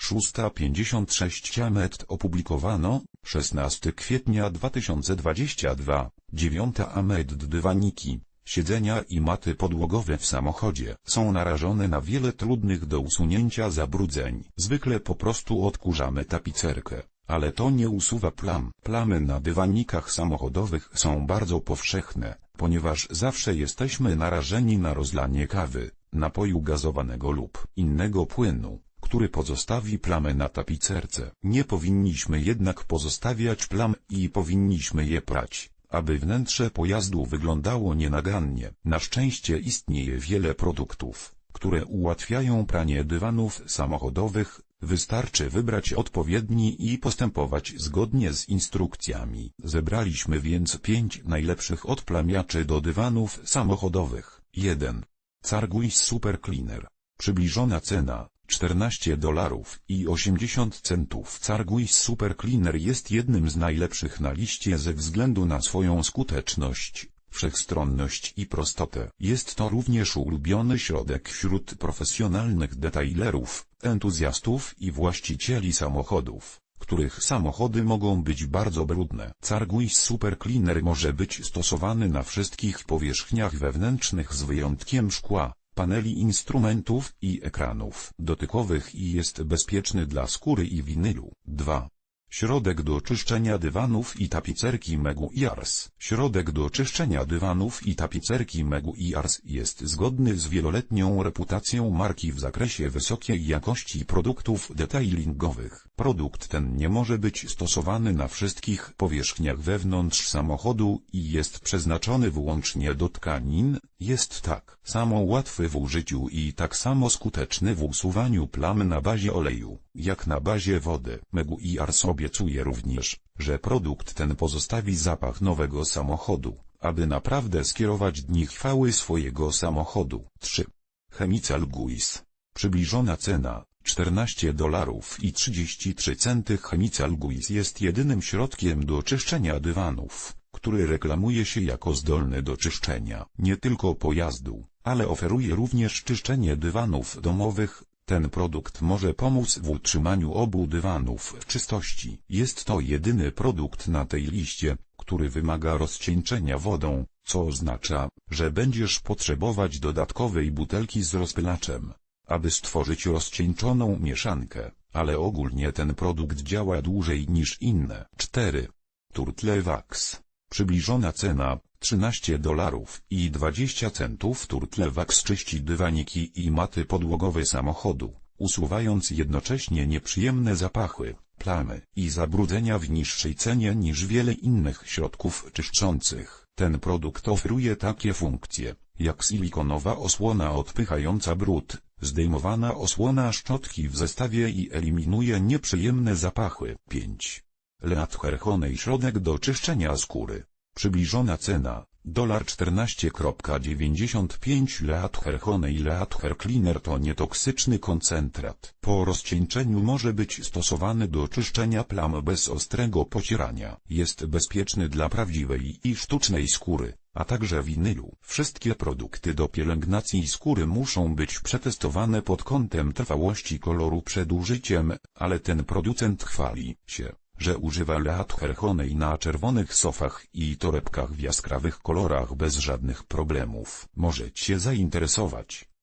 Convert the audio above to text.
6.56 Amet opublikowano, 16 kwietnia 2022, 9 Amet dywaniki, siedzenia i maty podłogowe w samochodzie są narażone na wiele trudnych do usunięcia zabrudzeń. Zwykle po prostu odkurzamy tapicerkę, ale to nie usuwa plam. Plamy na dywanikach samochodowych są bardzo powszechne, ponieważ zawsze jesteśmy narażeni na rozlanie kawy, napoju gazowanego lub innego płynu który pozostawi plamę na tapicerce. Nie powinniśmy jednak pozostawiać plam i powinniśmy je prać, aby wnętrze pojazdu wyglądało nienagannie. Na szczęście istnieje wiele produktów, które ułatwiają pranie dywanów samochodowych, wystarczy wybrać odpowiedni i postępować zgodnie z instrukcjami. Zebraliśmy więc pięć najlepszych odplamiaczy do dywanów samochodowych. 1. Carguis Super Cleaner. Przybliżona cena 14 dolarów i 80 centów. Carguis Super Cleaner jest jednym z najlepszych na liście ze względu na swoją skuteczność, wszechstronność i prostotę. Jest to również ulubiony środek wśród profesjonalnych detailerów, entuzjastów i właścicieli samochodów których samochody mogą być bardzo brudne. Carguis Super Cleaner może być stosowany na wszystkich powierzchniach wewnętrznych z wyjątkiem szkła, paneli instrumentów i ekranów dotykowych i jest bezpieczny dla skóry i winylu. 2. Środek do czyszczenia dywanów i tapicerki Megu Ears. Środek do czyszczenia dywanów i tapicerki Megu Ears jest zgodny z wieloletnią reputacją marki w zakresie wysokiej jakości produktów detailingowych. Produkt ten nie może być stosowany na wszystkich powierzchniach wewnątrz samochodu i jest przeznaczony wyłącznie do tkanin, jest tak samo łatwy w użyciu i tak samo skuteczny w usuwaniu plam na bazie oleju, jak na bazie wody. Megu Ears obiecuje również, że produkt ten pozostawi zapach nowego samochodu, aby naprawdę skierować dni chwały swojego samochodu. 3. Chemical Guis. Przybliżona cena 14 dolarów i 33 centy Chemical Guis jest jedynym środkiem do czyszczenia dywanów, który reklamuje się jako zdolny do czyszczenia nie tylko pojazdu, ale oferuje również czyszczenie dywanów domowych. Ten produkt może pomóc w utrzymaniu obu dywanów w czystości. Jest to jedyny produkt na tej liście, który wymaga rozcieńczenia wodą, co oznacza, że będziesz potrzebować dodatkowej butelki z rozpylaczem, aby stworzyć rozcieńczoną mieszankę, ale ogólnie ten produkt działa dłużej niż inne. 4. Turtle Wax. Przybliżona cena 13 dolarów i 20 centów Turtle Wax czyści dywaniki i maty podłogowe samochodu, usuwając jednocześnie nieprzyjemne zapachy, plamy i zabrudzenia w niższej cenie niż wiele innych środków czyszczących. Ten produkt oferuje takie funkcje, jak silikonowa osłona odpychająca brud, zdejmowana osłona szczotki w zestawie i eliminuje nieprzyjemne zapachy. 5. Leat Herhonej środek do czyszczenia skóry. Przybliżona cena, dolar 14,95 Leat Herhonej Leat Hair Cleaner to nietoksyczny koncentrat. Po rozcieńczeniu może być stosowany do czyszczenia plam bez ostrego pocierania. Jest bezpieczny dla prawdziwej i sztucznej skóry, a także winylu. Wszystkie produkty do pielęgnacji skóry muszą być przetestowane pod kątem trwałości koloru przed użyciem, ale ten producent chwali się że używa Leat Herhonej na czerwonych sofach i torebkach w jaskrawych kolorach bez żadnych problemów. Może Cię zainteresować.